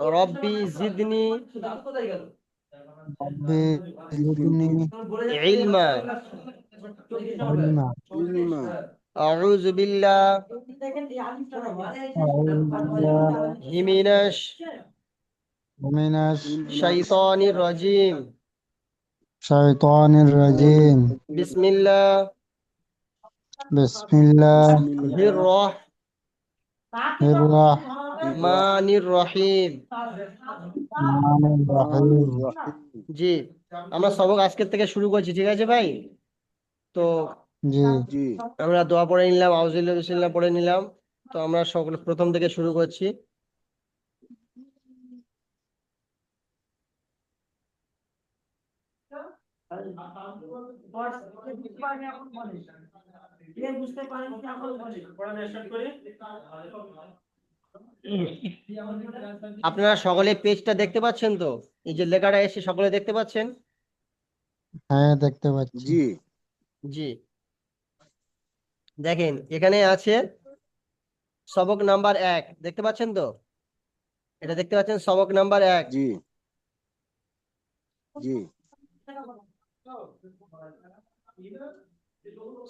ربي زدني ربي زدني علما. أعوذ بالله. من من الشيطان الرجيم. شيطان الرجيم. بسم الله. بسم الله. الرحمن الرحيم রহমানির রহিম জি আমরা সবক আজকের থেকে শুরু করছি ঠিক আছে ভাই তো আমরা দোয়া পড়ে নিলাম আউজিল্লাহ পড়ে নিলাম তো আমরা সকল প্রথম থেকে শুরু করছি বুঝতে পারেন আপনারা সকলে পেজটা দেখতে পাচ্ছেন তো? এই যে লেখাটা এসে সকলে দেখতে পাচ্ছেন? হ্যাঁ দেখতে পাচ্ছি। জি। জি। দেখেন এখানে আছে সবক নাম্বার এক। দেখতে পাচ্ছেন তো? এটা দেখতে পাচ্ছেন সবক নাম্বার এক। জি। জি।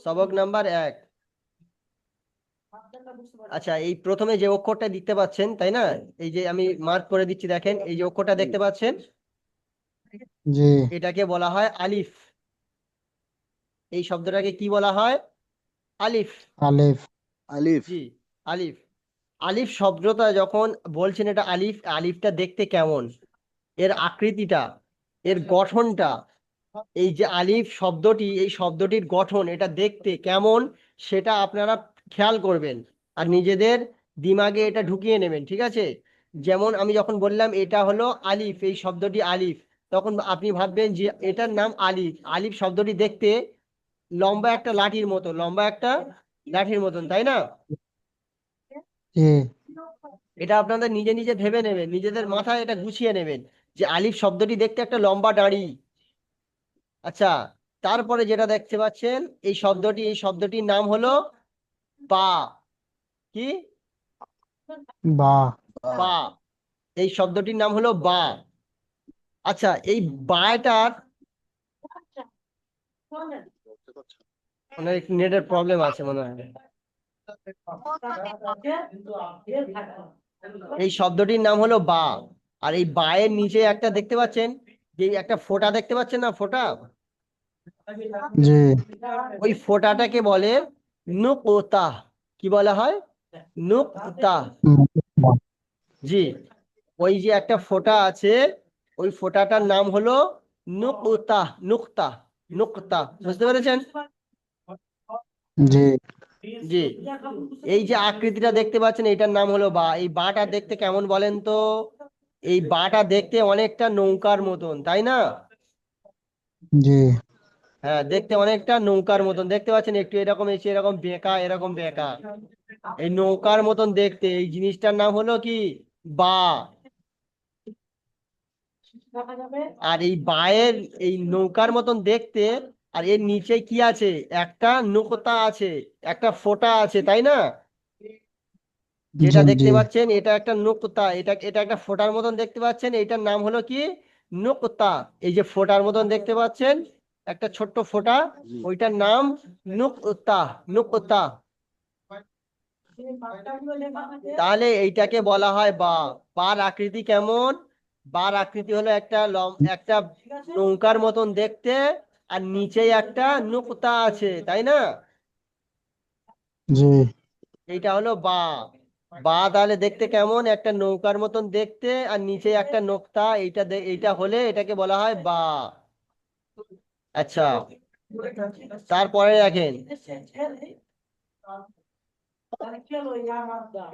সবক নাম্বার এক। আচ্ছা এই প্রথমে যে অক্ষরটা দেখতে পাচ্ছেন তাই না? এই যে আমি মার্ক করে দিচ্ছি দেখেন এই যে অক্ষরটা দেখতে পাচ্ছেন? জি। এটাকে বলা হয় আলিফ। এই শব্দটাকে কি বলা হয়? আলিফ। আলিফ। আলিফ। জি আলিফ। আলিফ শব্দটা যখন বলছেন এটা আলিফ আলিফটা দেখতে কেমন? এর আকৃতিটা এর গঠনটা এই যে আলিফ শব্দটি এই শব্দটির গঠন এটা দেখতে কেমন? সেটা আপনারা খেয়াল করবেন আর নিজেদের দিমাগে এটা ঢুকিয়ে নেবেন ঠিক আছে? যেমন আমি যখন বললাম এটা হলো আলিফ এই শব্দটি আলিফ তখন আপনি ভাববেন যে এটার নাম আলিফ। আলিফ শব্দটি দেখতে লম্বা একটা লাঠির মতো লম্বা একটা লাঠির মতন তাই না? এটা আপনাদের নিজে নিজে ভেবে নেবেন নিজেদের মাথায় এটা গুছিয়ে নেবেন যে আলিফ শব্দটি দেখতে একটা লম্বা দাড়ি আচ্ছা তারপরে যেটা দেখতে পাচ্ছেন এই শব্দটি এই শব্দটির নাম হলো বা। কি? বা। বা। এই শব্দটির নাম হলো বা। আচ্ছা এই বাটার অনেক নেটের প্রবলেম আছে মনে হয়। এই শব্দটির নাম হলো বা। আর এই বায়ের নিচে একটা দেখতে পাচ্ছেন? যে একটা ফোঁটা দেখতে পাচ্ছেন না ফোঁটা? ওই ফোঁটাটাকে বলে নুকতা কি বলা হয়? নুকতা। জি ওই যে একটা ফোঁটা আছে ওই ফোঁটাটার নাম হলো নুকতা নুকতা নুকতা। বুঝতে পেরেছেন? জি। জি। এই যে আকৃতিটা দেখতে পাচ্ছেন এটার নাম হলো বা। এই বাটা দেখতে কেমন বলেন তো? এই বাটা দেখতে অনেকটা নৌকার মতন তাই না? জি। হ্যাঁ দেখতে অনেকটা নৌকার মতন। দেখতে পাচ্ছেন একটু এরকম এসে এরকম বেঁকা এরকম বেঁকা। এই নৌকার মতন দেখতে। এই জিনিসটার নাম হলো কি? বা। আর এই বায়ের এই নৌকার মতন দেখতে আর এর নিচে কি আছে? একটা নুকতা আছে একটা ফোঁটা আছে তাই না? যেটা দেখতে পাচ্ছেন এটা একটা নুকতা। এটা এটা একটা ফোঁটার মতন দেখতে পাচ্ছেন। এটার নাম হলো কি? নুকতা। এই যে ফোঁটার মতন দেখতে পাচ্ছেন একটা ছোট্ট ফোঁটা ওইটার নাম নুকতা নুকতা তাহলে এইটাকে বলা হয় বা। বার আকৃতি কেমন? বার আকৃতি হলো একটা লম একটা নৌকার মতন দেখতে আর নিচে একটা নুকতা আছে তাই না? জি। এইটা হলো বা। বা তাহলে দেখতে কেমন? একটা নৌকার মতন দেখতে আর নিচে একটা নোকতা এইটা এইটা হলে এটাকে বলা হয় বা। আচ্ছা। তারপরে দেখেন।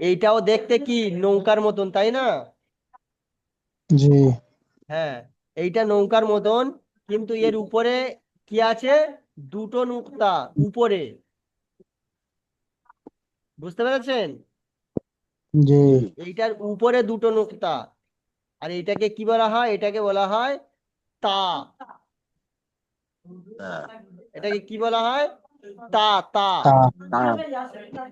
এইটাও দেখতে কি নৌকার মতন তাই না? জি। হ্যাঁ এইটা নৌকার মতন কিন্তু এর উপরে কি আছে? দুটো নুক্তা উপরে। বুঝতে পেরেছেন? জি। এইটার উপরে দুটো নুক্তা। আর এটাকে কি বলা হয়? এটাকে বলা হয় তা। এটাকে কি বলা হয়? তা তা।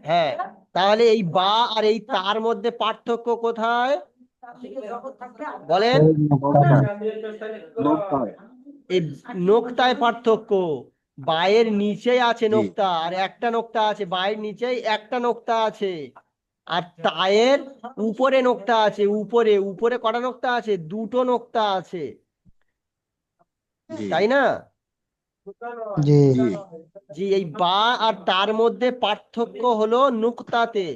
হ্যাঁ তাহলে এই বা আর এই তার মধ্যে পার্থক্য কোথায়? বলেন। এই নোক্তায় পার্থক্য। বায়ের নিচেই আছে। নোক্তা আর একটা নোক্তা আছে। বায়ের নিচেই একটা নোক্তা আছে। আর তায়ের উপরে নোক্তা আছে উপরে। উপরে কটা নোক্তা আছে? দুটো নোক্তা আছে। তাই না? জি। জি এই বা আর তার মধ্যে পার্থক্য হলো নুক্তাতে।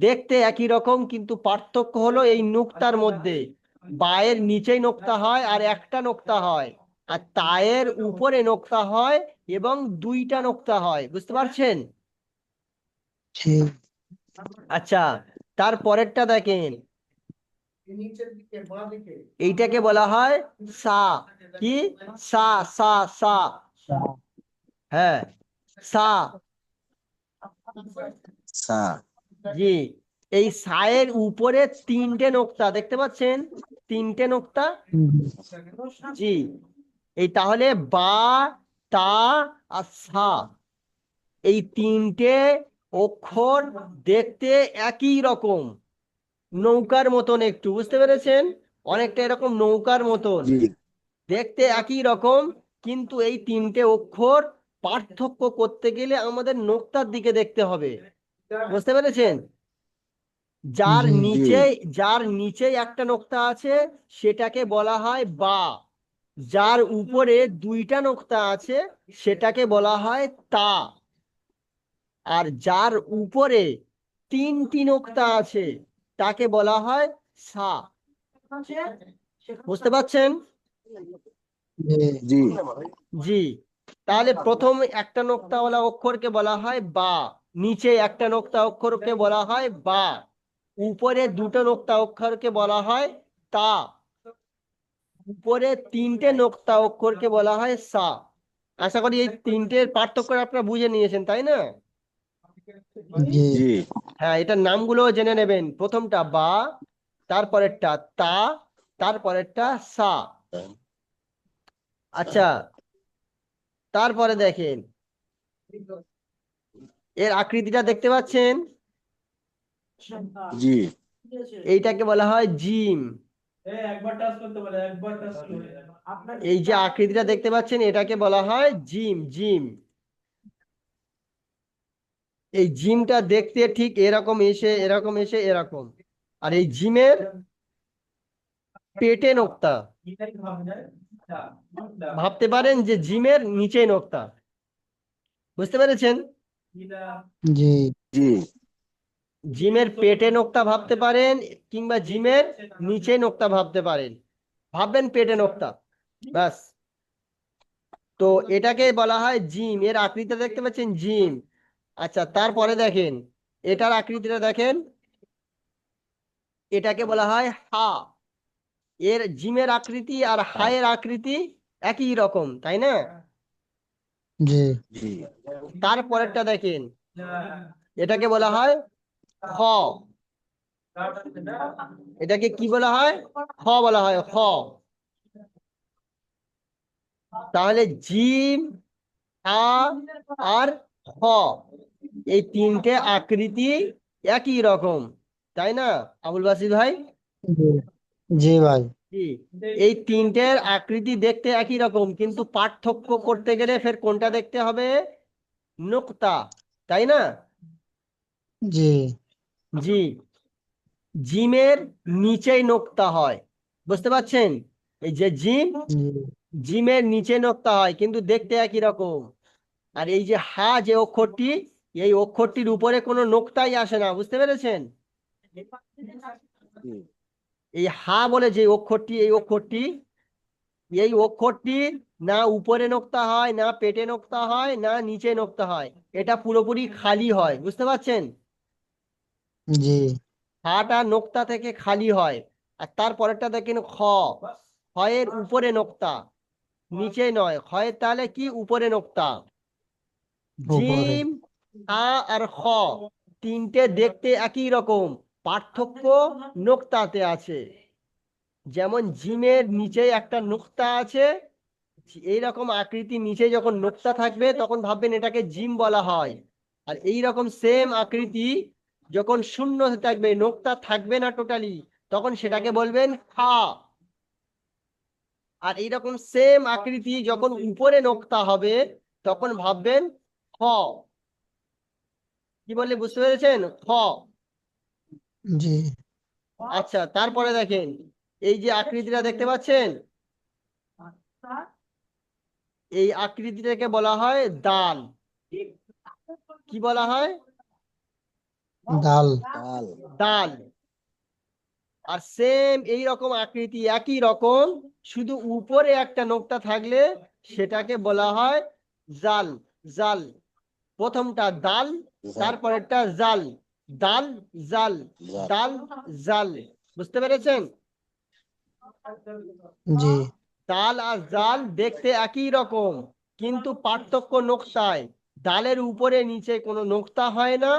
দেখতে একই রকম কিন্তু পার্থক্য হলো এই নুক্তার মধ্যে। বায়ের নিচেই নোক্তা হয় আর একটা নোক্তা হয়। আর তায়ের উপরে নোক্তা হয় এবং দুইটা নোক্তা হয়। বুঝতে পারছেন? আচ্ছা তার পরেরটা দেখেন। এইটাকে বলা হয় সা। কি? সা সা সা। হ্যাঁ। সা। সা। জি। এই সায়ের উপরে তিনটে নোক্তা দেখতে পাচ্ছেন? তিনটে নোক্তা? জি। এই তাহলে বা তা আর সা। এই তিনটে অক্ষর দেখতে একই রকম। নৌকার মতন একটু বুঝতে পেরেছেন? অনেকটা এরকম নৌকার মতন। দেখতে একই রকম কিন্তু এই তিনটে অক্ষর পার্থক্য করতে গেলে আমাদের নোক্তার দিকে দেখতে হবে। বুঝতে পেরেছেন? যার। নিচে যার নিচে একটা নোক্তা আছে সেটাকে বলা হয় বা। যার উপরে দুইটা নোক্তা আছে সেটাকে বলা হয় তা। আর যার উপরে তিনটি নোক্তা আছে তাকে বলা হয় সা। বুঝতে পারছেন? জি। জি। তাহলে প্রথম একটা নোক্তাওয়ালা অক্ষরকে বলা হয় বা। নিচে একটা নোক্তা অক্ষরকে বলা হয় বা। উপরে দুটো নোক্তা অক্ষরকে বলা হয় তা। উপরে তিনটে নোক্তা অক্ষরকে বলা হয় সা। আশা করি এই তিনটের পার্থক্য আপনারা বুঝে নিয়েছেন তাই না? হ্যাঁ এটার নামগুলো জেনে নেবেন। প্রথমটা বা তারপরেরটা তা তারপরেরটা সা। আচ্ছা তারপরে দেখেন। এর আকৃতিটা দেখতে পাচ্ছেন? জি। এইটাকে বলা হয় জিম। একবার টাচ করতে বলে একবার টাচ করে। এই যে আকৃতিটা দেখতে পাচ্ছেন এটাকে বলা হয় জিম জিম। এই জিমটা দেখতে ঠিক এরকম এসে এরকম এসে এরকম। আর এই জিমের পেটে নোক্তা। ভাবতে পারেন যে জিমের নিচে নোক্তা। বুঝতে পেরেছেন? জি। জি। জিমের পেটে নোক্তা ভাবতে পারেন কিংবা জিমের নিচে নোক্তা ভাবতে পারেন। ভাববেন পেটে নোক্তা। ব্যাস। তো এটাকে বলা হয় জিম। এর আকৃতিটা দেখতে পাচ্ছেন? জিম। আচ্ছা তারপরে দেখেন। এটার আকৃতিটা দেখেন। এটাকে বলা হয় হা। এর জিমের আকৃতি আর হায়ের আকৃতি একই রকম তাই না? জি। জি। তারপরেরটা দেখেন। এটাকে বলা হয় খ। এটাকে কি বলা হয়? খ বলা হয় খ। তাহলে জিম আ আর খ এই তিনটে আকৃতি একই রকম তাই না আবুল বাসির ভাই? জি ভাই। জি এই তিনটের আকৃতি দেখতে একই রকম কিন্তু পার্থক্য করতে গেলে ফের কোনটা দেখতে হবে? নোক্তা তাই না? জি। জি জিমের নিচেই নোক্তা হয় বুঝতে পারছেন? এই যে জিম জি। জিমের নিচে নোক্তা হয় কিন্তু দেখতে একই রকম। আর এই যে হা যে অক্ষরটি এই অক্ষরটির উপরে কোনো নোক্তাই আসে না বুঝতে পেরেছেন? জি। এই হা বলে যে অক্ষরটি এই অক্ষরটি এই অক্ষরটি না উপরে নোক্তা হয় না পেটে নোক্তা হয় না নিচে নোক্তা হয়। এটা পুরোপুরি খালি হয় বুঝতে পারছেন? জি। হাটা নোক্তা থেকে খালি হয় আর তারপরেরটা দেখেন খ। খয়ের উপরে নোক্তা নিচে নয়। খয়ের তাহলে কি? উপরে নোক্তা। জিম আ আর খ তিনটে দেখতে একই রকম। পার্থক্য নোক্তাতে আছে। যেমন জিমের নিচে একটা নোক্তা আছে, এইরকম আকৃতি নিচে যখন নোক্তা থাকবে তখন ভাববেন এটাকে জিম বলা হয়। আর এই রকম সেম আকৃতি যখন শূন্য থাকবে, নোক্তা থাকবে না টোটালি তখন সেটাকে বলবেন খা। আর এইরকম সেম আকৃতি যখন উপরে নোক্তা হবে, তখন ভাববেন খ। কি বললে বুঝতে পেরেছেন? খ। জি। আচ্ছা তারপরে দেখেন এই যে আকৃতিটা দেখতে পাচ্ছেন? এই আকৃতিটাকে বলা হয় দাল। কি বলা হয়? ডাল তাল দাল। আর সেম এই রকম আকৃতি একই রকম শুধু উপরে একটা নোকতা থাকলে সেটাকে বলা হয় জাল। জাল। প্রথমটা দাল তারপরেরটা জাল। দাল জাল। দাল জাল। বুঝতে পেরেছেন? জি। ডাল আর জাল দেখতে একই রকম কিন্তু পার্থক্য নোক্তায়। ডালের উপরে নিচে কোনো নোক্তা হয় না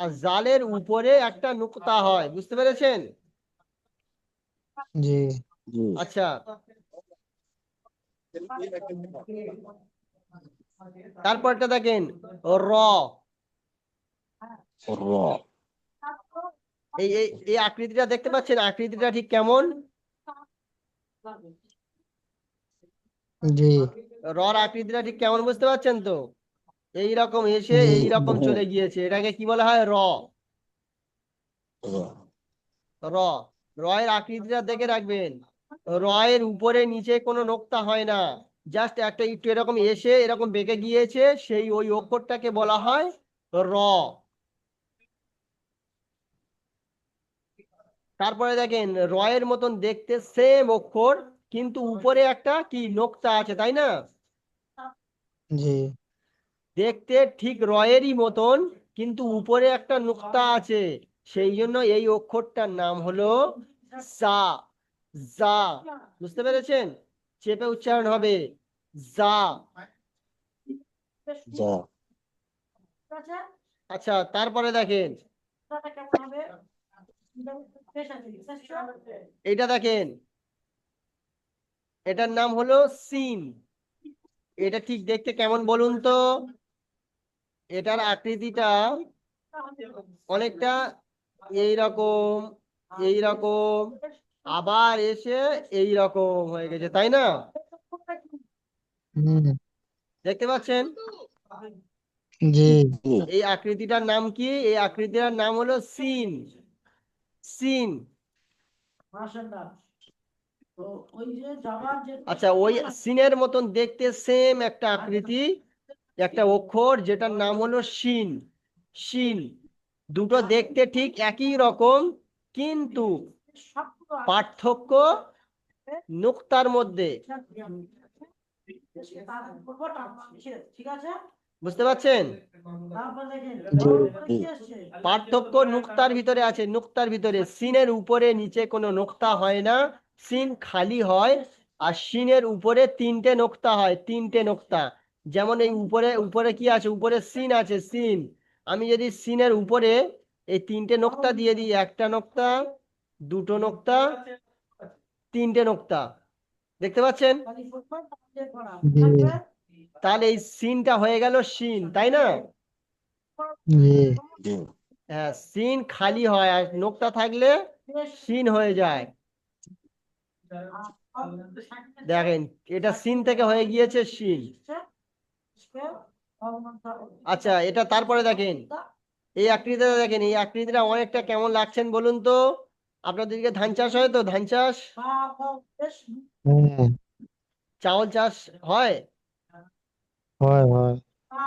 আর জালের উপরে একটা নোক্তা হয়। বুঝতে পেরেছেন? জি। জি। আচ্ছা। তারপরটা দেখেন র। র। এই এই এই আকৃতিটা দেখতে পাচ্ছেন? আকৃতিটা ঠিক কেমন? জি। রর আকৃতিটা ঠিক কেমন বুঝতে পারছেন তো? এই রকম এসে। এই রকম চলে গিয়েছে। এটাকে কি বলা হয়? র র। র। রয়ের আকৃতিটা দেখে রাখবেন। রয়ের উপরে নিচে কোনো নোক্তা হয় না। জাস্ট একটা একটু এরকম এসে এরকম বেঁকে গিয়েছে সেই ওই অক্ষরটাকে বলা হয় র। তারপরে দেখেন রয়ের মতন দেখতে সেম অক্ষর কিন্তু উপরে একটা কি নোক্তা আছে তাই না? জি। দেখতে ঠিক রয়েরই মতন কিন্তু উপরে একটা নুক্তা আছে। সেই জন্য এই অক্ষরটার নাম হলো সা। জা বুঝতে পেরেছেন? চেপে উচ্চারণ হবে জা যা। আচ্ছা তারপরে দেখেন। এটা দেখেন। এটার নাম হলো সিন এটা ঠিক দেখতে কেমন বলুন তো? এটার আকৃতিটা অনেকটা এই রকম এই রকম আবার এসে এই রকম হয়ে গেছে তাই না? দেখতে পাচ্ছেন? এই আকৃতিটার নাম কি? এই আকৃতিটার নাম হলো সিন সিন। আচ্ছা ওই সিনের মতন দেখতে সেম একটা আকৃতি একটা অক্ষর যেটার নাম হলো শিন শিন দুটো দেখতে ঠিক একই রকম কিন্তু পার্থক্য নুক্তার মধ্যে। ঠিক আছে। বুঝতে পারছেন? পার্থক্য নুক্তার ভিতরে আছে নুক্তার ভিতরে। সিনের উপরে নিচে কোনো নোক্তা হয় না। সিন খালি হয় আর সিনের উপরে তিনটে নোক্তা হয় তিনটে নোক্তা। যেমন এই উপরে উপরে কি আছে? উপরে সিন আছে সিন। আমি যদি সিনের উপরে এই তিনটে নোক্তা দিয়ে দিই একটা নোক্তা দুটো নোক্তা তিনটে নোক্তা। দেখতে পাচ্ছেন? তাহলে এই সিনটা হয়ে গেল সিন তাই না? হ্যাঁ সিন খালি হয় আর নোক্তা থাকলে। সিন হয়ে যায়। দেখেন এটা সিন থেকে হয়ে গিয়েছে সিন। আচ্ছা এটা তারপরে দেখেন। এই আকৃতিটা দেখেন এই আকৃতিটা অনেকটা কেমন লাগছেন বলুন তো? আপনাদেরকে ধান চাষ হয় তো? ধান চাষ। হ্যাঁ। চাউল চাষ হয়? হয় হয়।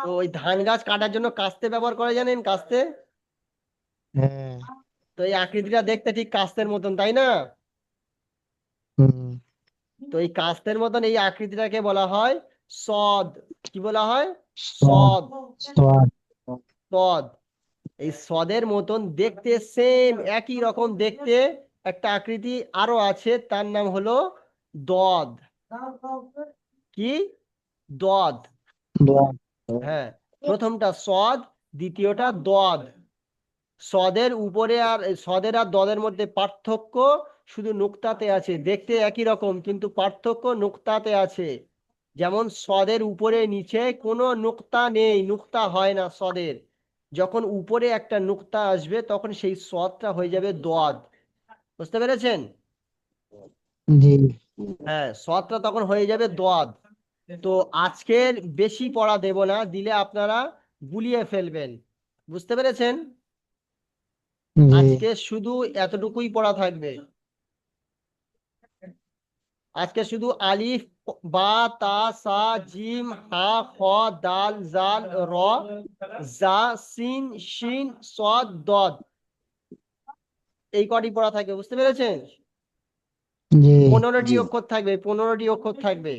তো ওই ধান গাছ কাটার জন্য কাস্তে ব্যবহার করে জানেন কাস্তে? হ্যাঁ। তো এই আকৃতিটা দেখতে ঠিক কাস্তের মতন তাই না? হুম। তো এই কাস্তের মতন এই আকৃতিটাকে বলা হয় সদ। কি বলা হয়? সদ। সদ। সদ। এই সদের মতন দেখতে সেম একই রকম দেখতে একটা আকৃতি আরও আছে তার নাম হলো দদ। কি? দদ। হ্যাঁ প্রথমটা সদ দ্বিতীয়টা দদ। সদের উপরে আর সদের আর দদের মধ্যে পার্থক্য শুধু নুক্তাতে আছে। দেখতে একই রকম কিন্তু পার্থক্য নুক্তাতে আছে। যেমন সদের উপরে নিচে কোনো নুক্তা নেই নুক্তা হয় না সদের। যখন উপরে একটা নুক্তা আসবে তখন সেই সদটা হয়ে যাবে দোয়াদ বুঝতে পেরেছেন? জি। হ্যাঁ সদটা তখন হয়ে যাবে দোয়াদ তো আজকের বেশি পড়া দেব না দিলে আপনারা গুলিয়ে ফেলবেন। বুঝতে পেরেছেন? আজকে শুধু এতটুকুই পড়া থাকবে। আজকে শুধু আলিফ বা তা সা জিম হা খ দাল জাল র জা সিন শিন সদ দদ। এই কটি পড়া থাকবে বুঝতে পেরেছেন? জি। পনেরোটি। অক্ষর থাকবে পনেরোটি অক্ষর থাকবে।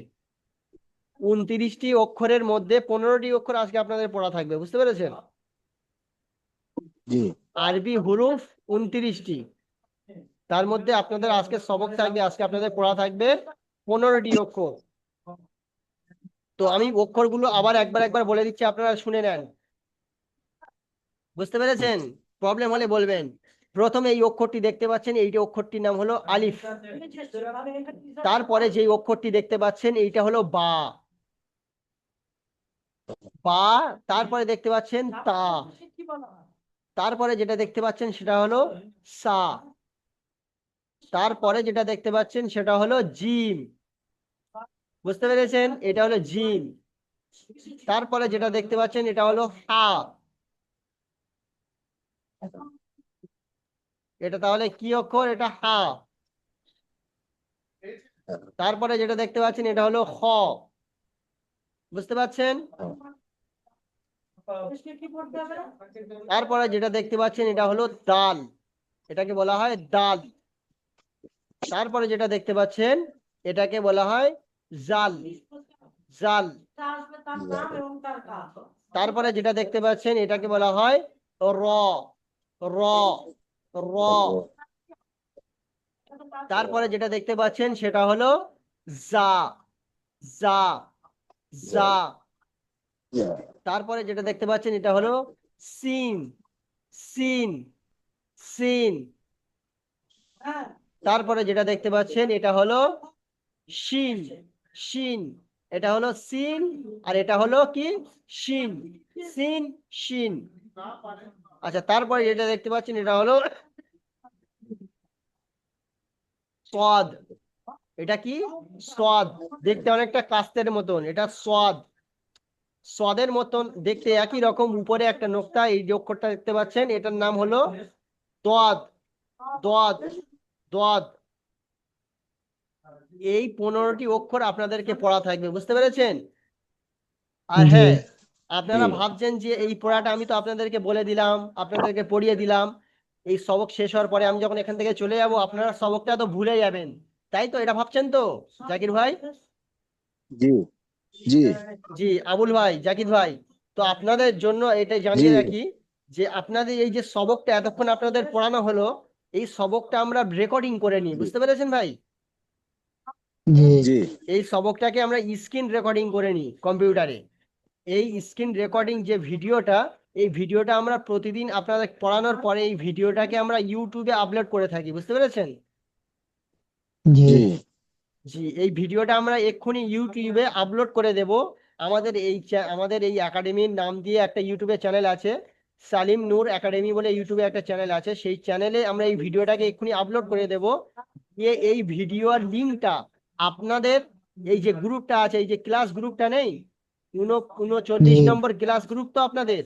উনত্রিশটি অক্ষরের মধ্যে পনেরোটি অক্ষর আজকে আপনাদের পড়া থাকবে বুঝতে পেরেছেন? আরবি হুরুফ উনত্রিশটি তার মধ্যে আপনাদের আজকে সবক থাকবে আজকে আপনাদের পড়া থাকবে পনেরোটি অক্ষর। তো আমি অক্ষরগুলো আবার একবার একবার বলে দিচ্ছি আপনারা শুনে নেন। বুঝতে পেরেছেন? প্রবলেম হলে বলবেন। প্রথমে এই অক্ষরটি দেখতে পাচ্ছেন এইটা অক্ষরটির নাম হলো আলিফ। তারপরে যেই অক্ষরটি দেখতে পাচ্ছেন এইটা হলো বা। বা তারপরে দেখতে পাচ্ছেন তা তারপরে যেটা দেখতে পাচ্ছেন সেটা হলো সা। তারপরে যেটা দেখতে পাচ্ছেন সেটা হলো জিম। বুঝতে পেরেছেন? এটা হলো জিম। তারপরে যেটা দেখতে পাচ্ছেন এটা হলো হা। এটা তাহলে কি অক্ষর? এটা হা। তারপরে যেটা দেখতে পাচ্ছেন এটা হলো খ। বুঝতে পারছেন তারপরে যেটা দেখতে পাচ্ছেন এটা হলো দাল এটাকে বলা হয় দাল তারপরে যেটা দেখতে পাচ্ছেন, এটাকে বলা হয় জাল। জাল। তারপরে যেটা দেখতে পাচ্ছেন, এটাকে বলা হয় র। র। র। তারপরে যেটা দেখতে পাচ্ছেন, সেটা হলো জা। জা। জা। তারপরে যেটা দেখতে পাচ্ছেন এটা হলো সিন সিন সিন। তারপরে যেটা দেখতে পাচ্ছেন এটা হলো শিন শিন। এটা হলো সিন আর এটা হলো কি? শিন। সিন, শিন। আচ্ছা তারপরে যেটা দেখতে পাচ্ছেন এটা হলো সদ এটা কি? সদ দেখতে অনেকটা কাস্তের মতন। এটা সদ সদের মতন দেখতে একই রকম উপরে একটা নোক্তা এই যে অক্ষরটা দেখতে পাচ্ছেন এটার নাম হলো দদ দদ দদ এই পনেরোটি অক্ষর আপনাদেরকে পড়া থাকবে বুঝতে পেরেছেন? আর হ্যাঁ আপনারা ভাবছেন যে এই পড়াটা আমি তো আপনাদেরকে বলে দিলাম আপনাদেরকে পড়িয়ে দিলাম এই সবক শেষ হওয়ার পরে আমি যখন এখান থেকে চলে যাব আপনারা সবকটা তো ভুলে যাবেন তাই তো এটা ভাবছেন তো জাকির ভাই? জি। জি। জি আবুল ভাই জাকির ভাই তো আপনাদের জন্য এটা জানিয়ে রাখি যে আপনাদের এই যে সবকটা এতক্ষণ আপনাদের পড়ানো হলো এই সবকটা আমরা রেকর্ডিং করে নিই বুঝতে পেরেছেন ভাই? জি। জি। এই সবকটাকে আমরা স্ক্রিন রেকর্ডিং করে নিই কম্পিউটারে এই স্ক্রিন রেকর্ডিং যে ভিডিওটা এই ভিডিওটা আমরা প্রতিদিন আপনাদের পড়ানোর পরে এই ভিডিওটাকে আমরা ইউটিউবে আপলোড করে থাকি বুঝতে পেরেছেন? জি। জি এই ভিডিওটা আমরা এক্ষুনি ইউটিউবে আপলোড করে দেব। আমাদের এই আমাদের এই একাডেমির নাম দিয়ে একটা ইউটিউবে চ্যানেল আছে। সালিম নূর একাডেমি বলে ইউটিউবে একটা চ্যানেল আছে। সেই চ্যানেলে আমরা এই ভিডিওটাকে এক্ষুনি আপলোড করে দেব। দিয়ে এই ভিডিওর লিঙ্কটা আপনাদের এই যে গ্রুপটা আছে এই যে ক্লাস গ্রুপটা নেই? উনো উনচল্লিশ নম্বর ক্লাস গ্রুপ তো আপনাদের?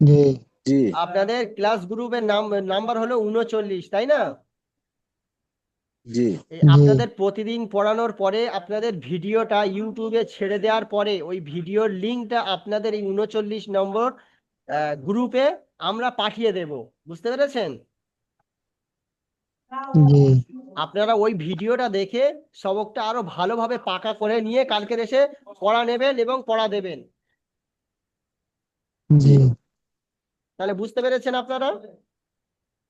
জি। জি। আপনাদের ক্লাস গ্রুপের নাম নাম্বার হলো উনচল্লিশ তাই না? জি। আপনাদের প্রতিদিন পড়ানোর পরে আপনাদের ভিডিওটা ইউটিউবে ছেড়ে দেওয়ার পরে ওই ভিডিওর লিঙ্কটা আপনাদের এই উনচল্লিশ নম্বর গ্রুপে আমরা পাঠিয়ে দেব। বুঝতে পেরেছেন? আপনারা ওই ভিডিওটা দেখে সবকটা আরও ভালোভাবে পাকা করে নিয়ে কালকের এসে পড়া নেবেন এবং পড়া দেবেন। জি। তাহলে বুঝতে পেরেছেন আপনারা?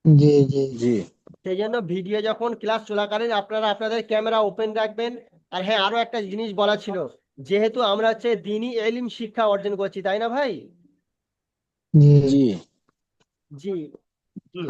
জি জি। জি। সেই জন্য ভিডিও যখন ক্লাস চলাকালীন আপনারা আপনাদের ক্যামেরা ওপেন রাখবেন। আর হ্যাঁ আরও একটা জিনিস বলা ছিল যেহেতু আমরা হচ্ছে দিনই এলিম শিক্ষা অর্জন করছি তাই না ভাই? জি। জি। জি জি